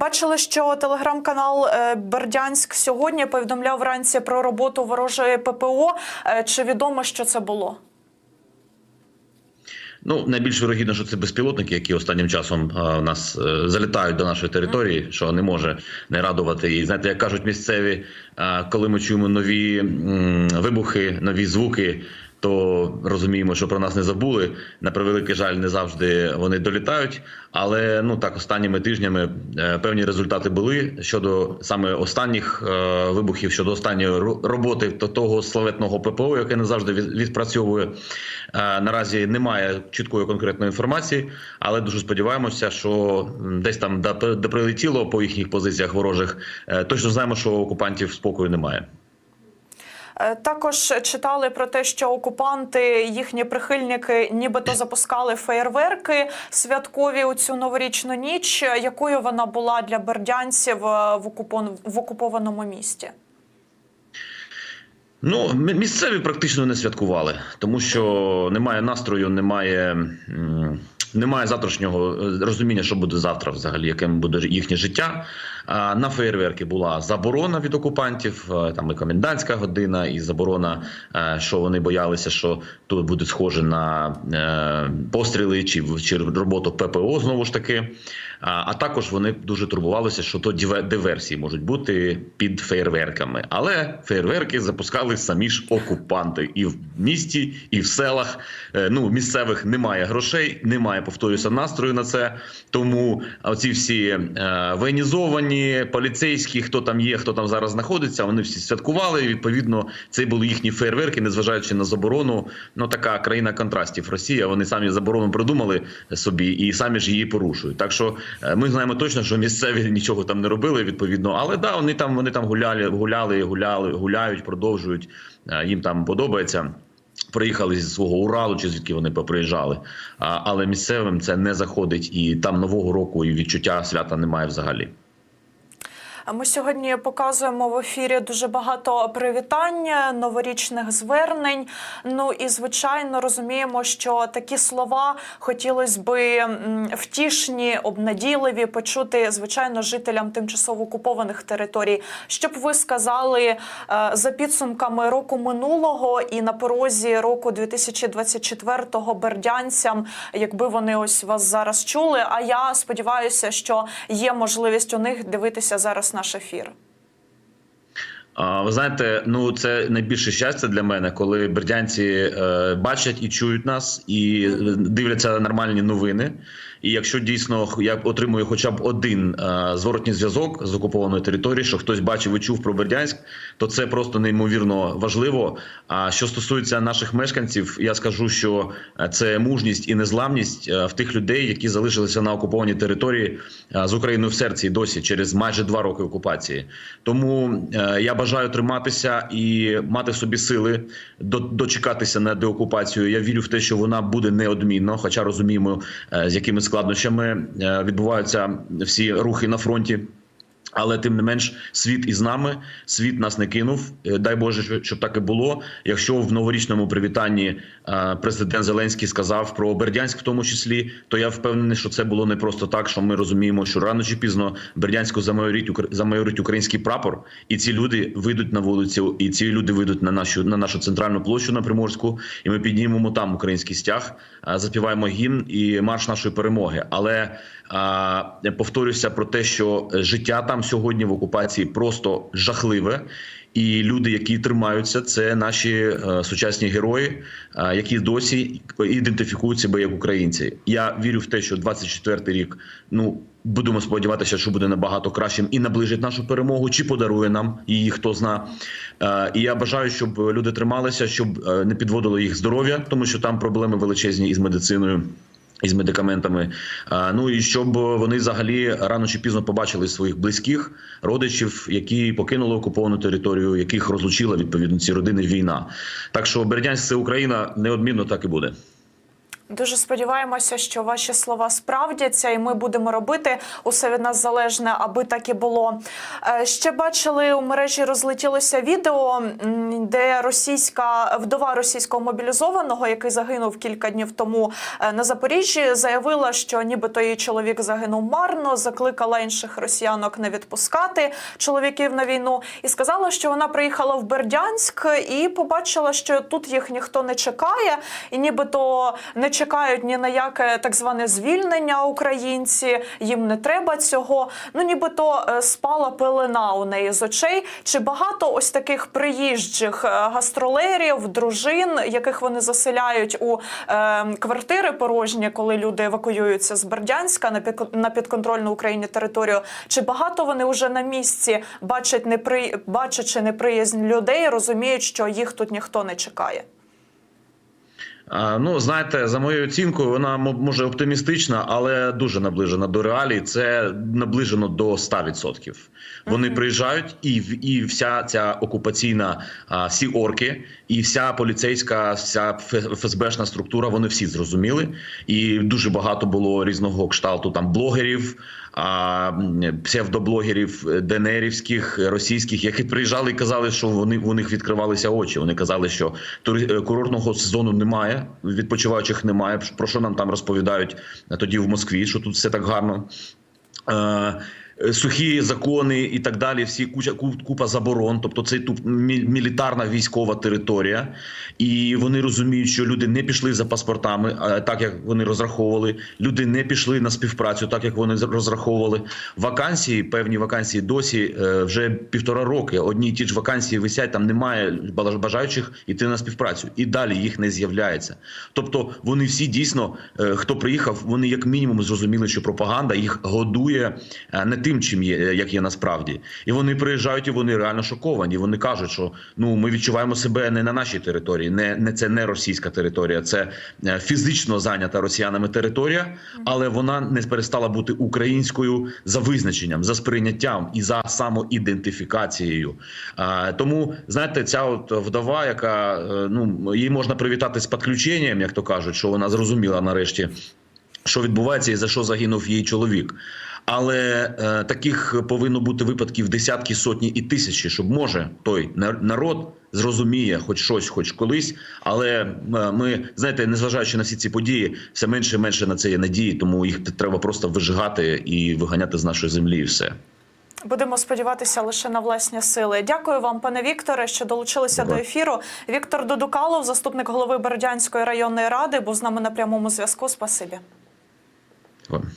Бачили, що телеграм-канал е, Бердянськ сьогодні повідомляв вранці про роботу ворожої ППО. Е, Чи відомо, що це було? Ну, найбільш вирогідно, що це безпілотники, які останнім часом е, нас залітають до нашої території, що не може не радувати. І знаєте, як кажуть місцеві, коли ми чуємо нові м, вибухи, нові звуки. То розуміємо, що про нас не забули. На превеликий жаль, не завжди вони долітають. Але ну так останніми тижнями е, певні результати були щодо саме останніх е, вибухів, щодо останньої ро- роботи того славетного ППО, яке не завжди відпрацьовує. Е, Наразі немає чіткої конкретної інформації, але дуже сподіваємося, що десь там де, прилетіло по їхніх позиціях ворожих. Точно знаємо, що окупантів спокою немає. Е, Також читали про те, що окупанти, їхні прихильники, нібито запускали феєрверки святкові у цю новорічну ніч. Якою вона була для бердянців е, в в окупованому місті? Ну, місцеві практично не святкували, тому що немає настрою, немає, немає завтрашнього е, розуміння, що буде завтра, взагалі, яким буде їхнє життя. На феєрверки була заборона від окупантів, е, там і комендантська година, і заборона, е, що вони боялися, що тут буде схоже на постріли чи, чи роботу ППО знову ж таки. А, також вони дуже турбувалися, що то диверсії можуть бути під фейерверками. Але фейерверки запускали самі ж окупанти і в місті, і в селах. Ну місцевих немає грошей, немає повторюся настрою на це. Тому оці всі е, воєнізовані, поліцейські, хто там є, хто там зараз знаходиться, вони всі святкували. Відповідно, це були їхні фейерверки, незважаючи на заборону. Ну така країна контрастів. Росія. Вони самі заборону придумали собі і самі ж її порушують. Так що е, ми знаємо точно, що місцеві нічого там не робили. Відповідно, але да, вони там вони там гуляли, гуляли, гуляли, гуляють, продовжують. Е, Їм там подобається. Приїхали зі свого Уралу, чи звідки вони поприїжджали. А, але місцевим це не заходить, і там нового року і відчуття свята немає взагалі. Ми сьогодні показуємо в ефірі дуже багато привітань, новорічних звернень. Ну і звичайно розуміємо, що такі слова хотілося би втішні, обнадійливі почути, звичайно, жителям тимчасово окупованих територій. Що б ви сказали е, за підсумками року минулого і на порозі року 2024-го бердянцям, якби вони ось вас зараз чули. А я сподіваюся, що є можливість у них дивитися зараз наш ефір. Ви знаєте, ну це найбільше щастя для мене, коли бердянці е, бачать і чують нас, і е, дивляться нормальні новини. І якщо дійсно я отримую хоча б один е, зворотній зв'язок з окупованої території, що хтось бачив і чув про Бердянськ, то це просто неймовірно важливо. А що стосується наших мешканців, я скажу, що це мужність і незламність в тих людей, які залишилися на окупованій території з Україною в серці досі через майже два роки окупації. Тому я бажаю триматися і мати в собі сили дочекатися на деокупацію. Я вірю в те, що вона буде неодмінно, хоча розуміємо, е, з якими складнощами е, відбуваються всі рухи на фронті. Але тим не менш, світ із нами, світ нас не кинув. Е, Дай Боже, щоб- так і було. Якщо в новорічному привітанні е, президент Зеленський сказав про Бердянськ, в тому числі, то я впевнений, що це було не просто так, що ми розуміємо, що рано чи пізно Бердянську замайорить укр- український прапор, і ці люди вийдуть на вулицю, і ці люди вийдуть на нашу на нашу центральну площу на Приморську, і ми піднімемо там український стяг, е, запіваємо гімн і марш нашої перемоги. Але повторюся про те, що життя там сьогодні в окупації просто жахливе. І люди, які тримаються, це наші е, сучасні герої, е, які досі ідентифікують себе як українці. Я вірю в те, що 24-й рік, ну будемо сподіватися, що буде набагато кращим і наближить нашу перемогу, чи подарує нам її, хто зна. Е, і я бажаю, щоб люди трималися, щоб не підводило їх здоров'я, тому що там проблеми величезні із медициною. Із медикаментами, ну і щоб вони взагалі рано чи пізно побачили своїх близьких родичів, які покинули окуповану територію, яких розлучила відповідно ці родини війна. Так що Бердянськ це Україна неодмінно так і буде. Дуже сподіваємося, що ваші слова справдяться, і ми будемо робити усе від нас залежне, аби так і було. Е, Ще бачили у мережі розлетілося відео, де російська вдова російського мобілізованого, який загинув кілька днів тому е, на Запоріжжі, заявила, що нібито її чоловік загинув марно, закликала інших росіянок не відпускати чоловіків на війну, і сказала, що вона приїхала в Бердянськ і побачила, що тут їх ніхто не чекає, і нібито не чекають ні на яке так зване звільнення українці. Їм не треба цього. Ну нібито е, спала пелена у неї з очей. Чи багато ось таких приїжджих е, гастролерів, дружин, яких вони заселяють у е, квартири порожні, коли люди евакуюються з Бердянська на під, на підконтрольну Україні територію? Чи багато вони вже на місці бачать непри... бачачи неприязнь людей, розуміють, що їх тут ніхто не чекає? Ну, знаєте, за моєю оцінкою, вона мо- може оптимістична, але дуже наближена до реалій. Це наближено до 100%. Вони приїжджають, і і вся ця окупаційна всі орки, і вся поліцейська, вся ФСБшна структура. Вони всі зрозуміли. І дуже багато було різного кшталту там блогерів. А псевдоблогерів е, ДНРівських, е, російських, які приїжджали і казали, що вони у них відкривалися очі. Вони казали, що е, курортного сезону немає, відпочиваючих немає. Про що нам там розповідають е, тоді в Москві, що тут все так гарно. Е, Сухі закони і так далі, всі куча купа заборон. Тобто це тут мі- мілітарна військова територія, і вони розуміють, що люди не пішли за паспортами, так як вони розраховували. Люди не пішли на співпрацю, так як вони розраховували. Вакансії, певні вакансії досі е, вже півтора роки. Одні й ті ж вакансії висять. Там немає бажаючих іти на співпрацю, і далі їх не з'являється. Тобто вони всі дійсно, е, хто приїхав, вони як мінімум зрозуміли, що пропаганда їх годує не тим, чим є, е, як є насправді. І вони приїжджають, і вони реально шоковані. Вони кажуть, що ну ми відчуваємо себе не на нашій території, не, не це не російська територія, це е, фізично зайнята росіянами територія, але вона не перестала бути українською за визначенням, за сприйняттям і за самоідентифікацією. Тому знаєте, ця от вдова, яка е, ну її можна привітати з підключенням, як то кажуть, що вона зрозуміла нарешті що відбувається і за що загинув її чоловік. Але е, таких повинно бути випадків десятки, сотні і тисячі, щоб може той нар- народ зрозуміє хоч щось, хоч колись. Але е, ми знаєте, незважаючи на всі ці події, все менше і менше на це є надії, тому їх треба просто вижигати і виганяти з нашої землі, і все. Будемо сподіватися лише на власні сили. Дякую вам, пане Вікторе, що долучилися Дякую. до ефіру. Віктор Додукалов, заступник голови Бердянської районної ради, був з нами на прямому зв'язку. Спасибі. Дякую.